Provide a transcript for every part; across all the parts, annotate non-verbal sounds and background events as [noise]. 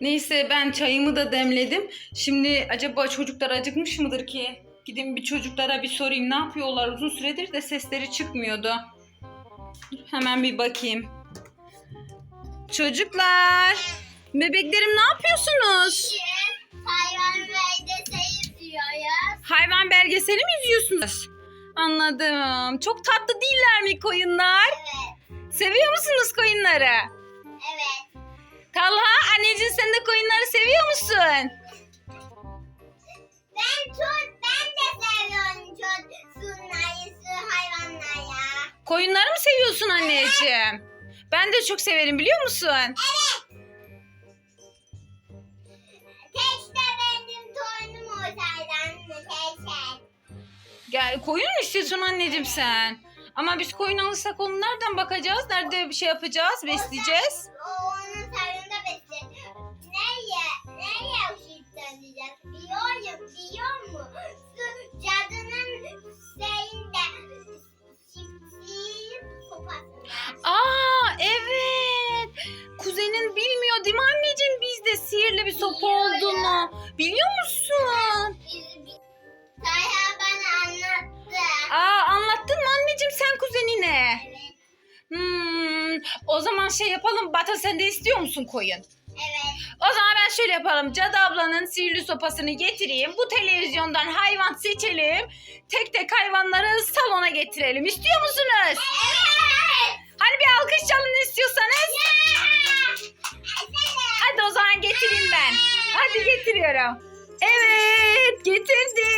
Neyse ben çayımı da demledim. Şimdi acaba çocuklar acıkmış mıdır ki? Gidin bir çocuklara bir sorayım ne yapıyorlar uzun süredir de sesleri çıkmıyordu. Hemen bir bakayım. Çocuklar, bebeklerim ne yapıyorsunuz? Hayvan belgeseli izliyoruz. Hayvan belgeseli mi izliyorsunuz? Anladım. Çok tatlı değiller mi koyunlar? Evet. Seviyor musunuz koyunları? Evet. Talha anneciğin sen de koyunları seviyor musun? Ben çok ben de seviyorum çok sunayı su hayvanlara. Koyunları mı seviyorsun anneciğim? Ben de çok severim biliyor musun? Evet. Keşke benim torunum olsaydı anne keşke. Gel koyun mu istiyorsun anneciğim sen? Ama biz koyun alırsak onu nereden bakacağız? Nerede bir şey yapacağız? Besleyeceğiz. O Biliyorum, biliyor mu? Su cadının çiftliğin sopası. Aa evet. Kuzenin bilmiyor değil mi anneciğim bizde sihirli bir sopa Biliyor olduğunu. Biliyor musun? Sayha bana anlattı. Aa anlattın mı anneciğim sen kuzenine? Evet. Hmm, o zaman şey yapalım. Bata sen de istiyor musun koyun? Evet. O zaman ben şöyle yapalım. Cadı ablanın sihirli sopasını getireyim. Bu televizyondan hayvan seçelim. Tek tek hayvanları salona getirelim. İstiyor musunuz? Evet. Hani bir alkış çalın istiyorsanız. Hadi o zaman getireyim ben. Hadi getiriyorum. Evet getirdim.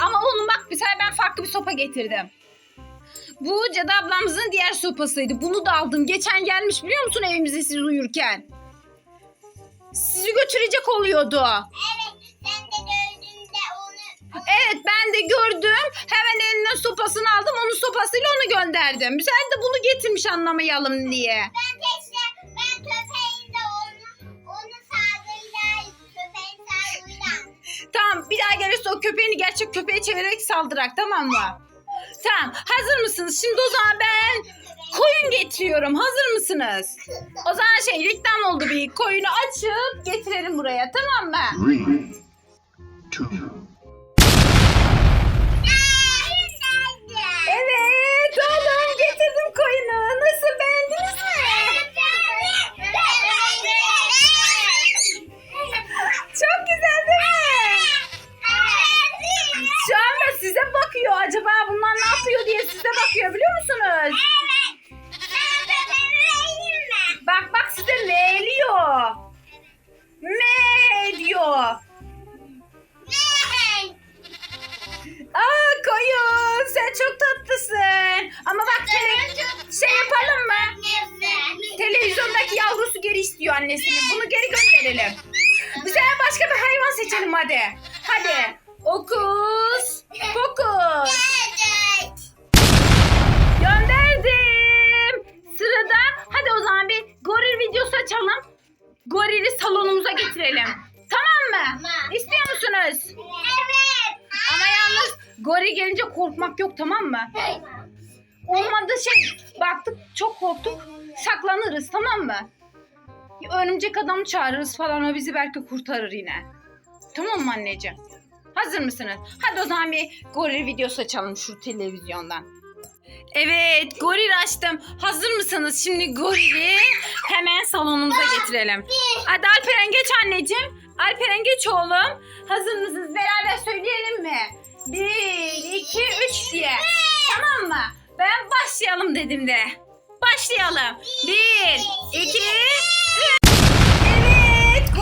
Ama oğlum bak bir sefer ben farklı bir sopa getirdim. Bu cadı ablamızın diğer sopasıydı. Bunu da aldım. Geçen gelmiş biliyor musun evimize siz uyurken. Sizi götürecek oluyordu. Evet. Sen de gördüğünde onu Evet ben de gördüm. Hemen eline sopasını aldım. Onun sopasıyla onu gönderdim. Sefer de bunu getirmiş anlamayalım diye. ben keşke ben köpeğin de onu onu sağdığıyla köpeğin sağdığıyla Tamam bir daha gelirse o köpeğini gerçek köpeğe çevirerek saldırak tamam mı? Tamam hazır mısınız? Şimdi o zaman ben koyun getiriyorum. Hazır mısınız? O zaman şey reklam oldu bir. Koyunu açıp getirelim buraya tamam mı? Evet oğlum getirdim koyunu. Nasıl beğendiniz mi? Çok güzel değil mi? Şu anda size bakıyor. Acaba bunlar ne yapıyor diye size bakıyor biliyor musunuz? İstiyor annesinin. Bunu geri gönderelim. Bize başka bir hayvan seçelim hadi. Hadi. Okus. Pokus. Gönderdim. Sırada hadi o zaman bir goril videosu açalım. Gorili salonumuza getirelim. Tamam mı? İstiyor musunuz? Ama yalnız goril gelince korkmak yok tamam mı? Olmadı şey baktık çok korktuk saklanırız tamam mı? Örümcek adam çağırırız falan o bizi belki kurtarır yine. Tamam mı anneciğim? Hazır mısınız? Hadi o zaman bir goril videosu açalım şu televizyondan. Evet goril açtım. Hazır mısınız? Şimdi gorili hemen salonumuza getirelim. Hadi Alperen geç anneciğim. Alperen geç oğlum. Hazır mısınız? Beraber söyleyelim mi? Bir, iki, üç diye. Tamam mı? Ben başlayalım dedim de. Başlayalım. Bir, iki,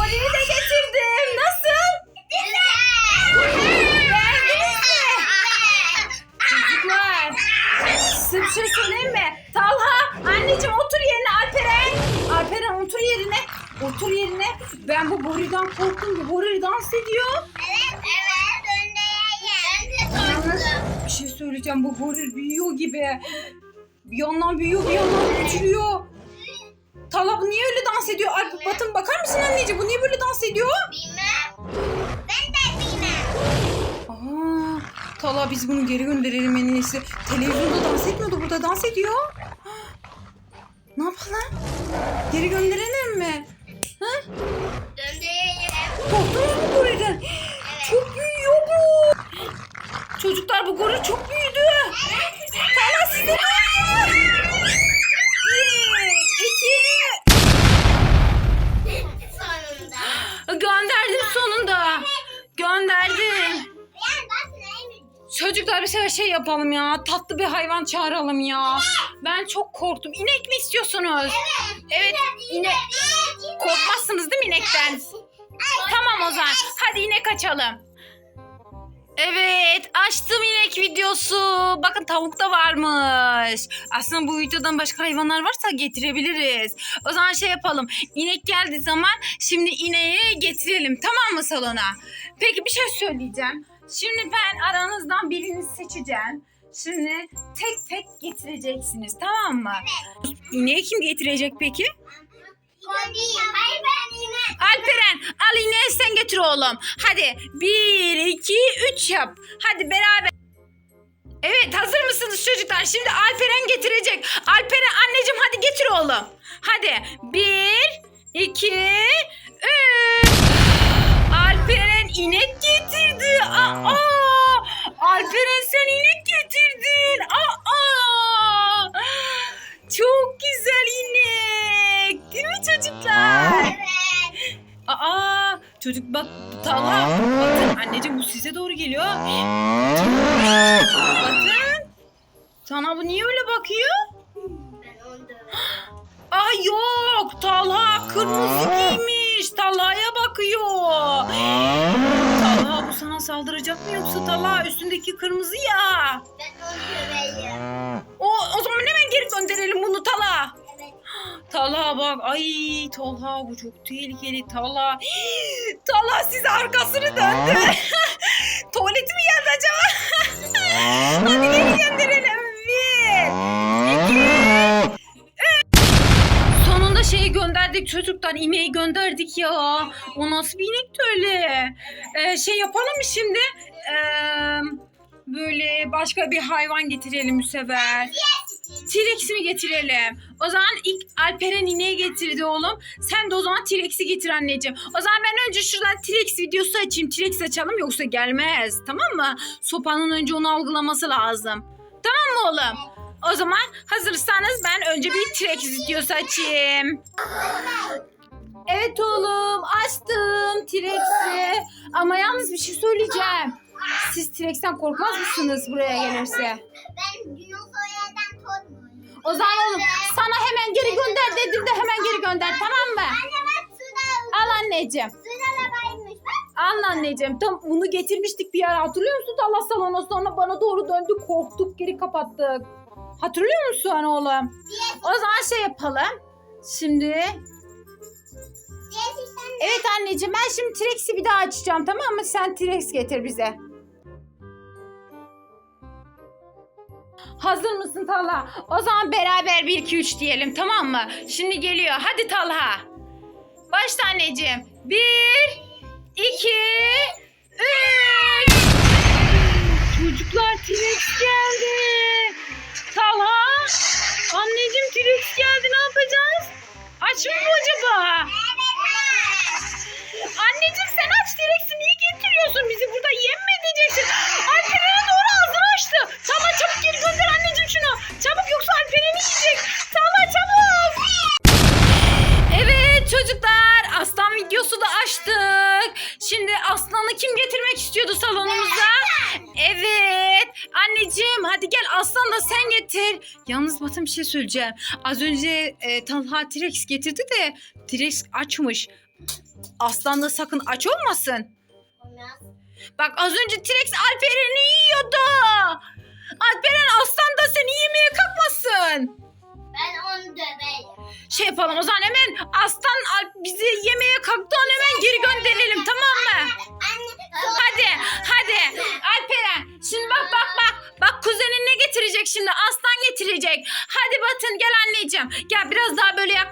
gorili de getirdim. Nasıl? Beğendiniz mi? Çocuklar. Size bir şey söyleyeyim mi? Talha anneciğim otur yerine Alperen. Alperen otur yerine. Otur yerine. Ben bu Bori'den korktum. Bu Bori dans ediyor. Bir şey söyleyeceğim. Bu Bori büyüyor gibi. Bir yandan büyüyor bir yandan küçülüyor. Tarla bu niye öyle dans ediyor? Alp Bilmem. Batın bakar mısın anneciğim? Bu niye böyle dans ediyor? Bilmem. Ben de bilmem. Aa, Tala biz bunu geri gönderelim en iyisi. Televizyonda dans etmiyordu burada dans ediyor. Ne yapalım? Geri gönderelim mi? Ha? Döndürelim. Korktunuz mu goriden? Çok büyüyor bu. Çocuklar bu goril çok büyüyor. Yapalım ya. Tatlı bir hayvan çağıralım ya. Ben çok korktum. İnek mi istiyorsunuz? Evet. inek. Korkmazsınız değil mi inekten? Tamam o zaman. Hadi inek açalım. Evet açtım inek videosu. Bakın tavuk da varmış. Aslında bu videodan başka hayvanlar varsa getirebiliriz. O zaman şey yapalım. İnek geldiği zaman şimdi ineği getirelim tamam mı salona? Peki bir şey söyleyeceğim. Şimdi ben aranızdan birini seçeceğim. Şimdi tek tek getireceksiniz tamam mı? İneği kim getirecek peki? Hayır ben yine. Alperen al ineği sen getir oğlum. Hadi bir iki üç yap. Hadi beraber. Evet hazır mısınız çocuklar? Şimdi Alperen getirecek. Alperen anneciğim hadi getir oğlum. Hadi bir iki üç. Alperen inek getirdi. Aa, Alperen sen inek getirdin. Aa, çok güzel inek. Değil mi çocuklar? Evet. Aa çocuk bak Talha. Anneciğim bu size doğru geliyor. Bakın. Sana bu niye öyle bakıyor? Ben onu döveceğim. Aa yok Talha kırmızı giymiş. Talha'ya bakıyor. Sana saldıracak mı yoksa Talha üstündeki kırmızı ya. Ben onu döveceğim. O, o zaman hemen geri gönderelim bunu Talha. Evet. Talha bak ay Talha bu çok tehlikeli Talha. [gasps] Talha size arkasını döndü. [laughs] Tuvaleti mi geldi acaba? [laughs] Hadi geri gönderelim. Bir. Şeyi gönderdik çocuklar. ineği gönderdik ya. O nasıl bir inekti öyle? Ee, şey yapalım mı şimdi? Ee, böyle başka bir hayvan getirelim bu sefer. T-Rex mi getirelim? O zaman ilk Alperen ineği getirdi oğlum. Sen de o zaman T-Rex'i getir anneciğim. O zaman ben önce şuradan T-Rex videosu açayım. T-Rex açalım yoksa gelmez. Tamam mı? Sopanın önce onu algılaması lazım. Tamam mı oğlum? O zaman hazırsanız ben önce bir T-Rex videosu açayım. Evet oğlum açtım T-Rex'i. Ama yalnız bir şey söyleyeceğim. Siz T-Rex'ten korkmaz mısınız buraya gelirse? Ben dinozoylardan korkmuyorum. O zaman oğlum sana hemen geri gönder dedim de hemen geri gönder tamam mı? Anne bak suda, Al anneciğim. suda. Al anneciğim. Tam bunu getirmiştik bir ara hatırlıyor musun? Allah salona sonra bana doğru döndü korktuk geri kapattık. Hatırlıyor musun oğlum? O zaman şey yapalım. Şimdi evet anneciğim ben şimdi T-Rex'i bir daha açacağım tamam mı? Sen T-Rex getir bize. Hazır mısın Talha? O zaman beraber 1 2 3 diyelim tamam mı? Şimdi geliyor. Hadi Talha. Başla anneciğim. 1 2 3 Çocuklar T-Rex geldi. Kim getirmek istiyordu salonumuza? Evet. Anneciğim hadi gel aslan da sen getir. Yalnız Batın bir şey söyleyeceğim. Az önce e, Talha T-Rex getirdi de T-Rex açmış. Aslan da sakın aç olmasın. Bak az önce T-Rex Alperen'i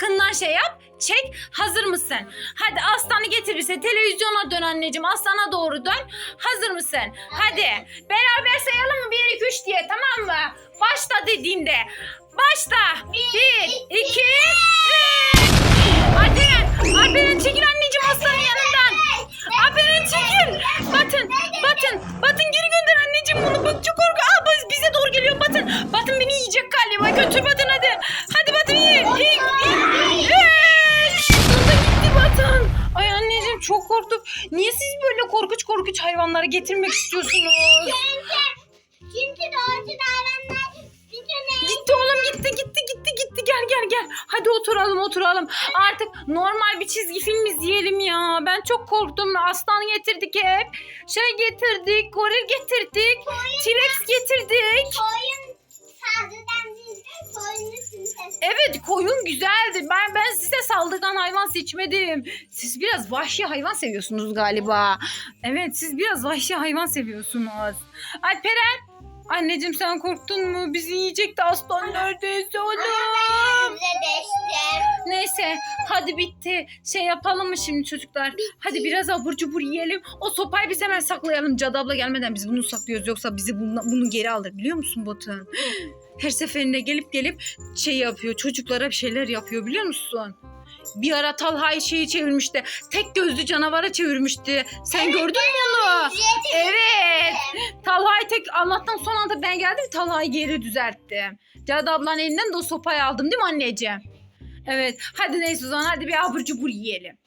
yakından şey yap çek hazır mısın? Hadi aslanı getir bize televizyona dön anneciğim aslana doğru dön hazır mısın? Hadi beraber sayalım mı 1 2 3 diye tamam mı? Başla dediğimde başla 1 2 3 Alperen Alperen çekil anneciğim aslanın yanından. Alperen çekil. Batın hayvanları getirmek istiyorsunuz? Çünkü doğrucu bütün Gitti oğlum gitti gitti gitti gitti gel gel gel. Hadi oturalım oturalım. Artık normal bir çizgi film izleyelim ya. Ben çok korktum. Aslan getirdik hep. Şey getirdik. Goril getirdik. T-Rex getirdik. koyun saldırıdan değil, koyunu. Evet koyun güzeldi. Ben ben size saldırgan hayvan seçmedim. Siz biraz vahşi hayvan seviyorsunuz galiba. Evet siz biraz vahşi hayvan seviyorsunuz. Alperen. Anneciğim sen korktun mu? Bizi yiyecekti aslan neredeyse oğlum. Neyse hadi bitti. Şey yapalım mı şimdi çocuklar? Hadi biraz abur cubur yiyelim. O sopayı biz hemen saklayalım. Cadı abla gelmeden biz bunu saklıyoruz. Yoksa bizi bunu, bunu geri alır biliyor musun Batuhan? Her seferinde gelip gelip şey yapıyor. Çocuklara bir şeyler yapıyor biliyor musun? Bir ara Talha'yı şeyi çevirmişti. Tek gözlü canavara çevirmişti. Sen gördün mü onu? Evet. Talha'yı tek Allah'tan son anda ben geldim Talha'yı geri düzelttim. Cadı ablanın elinden de o sopayı aldım değil mi anneciğim? Evet. Hadi neyse o zaman hadi bir abur cubur yiyelim.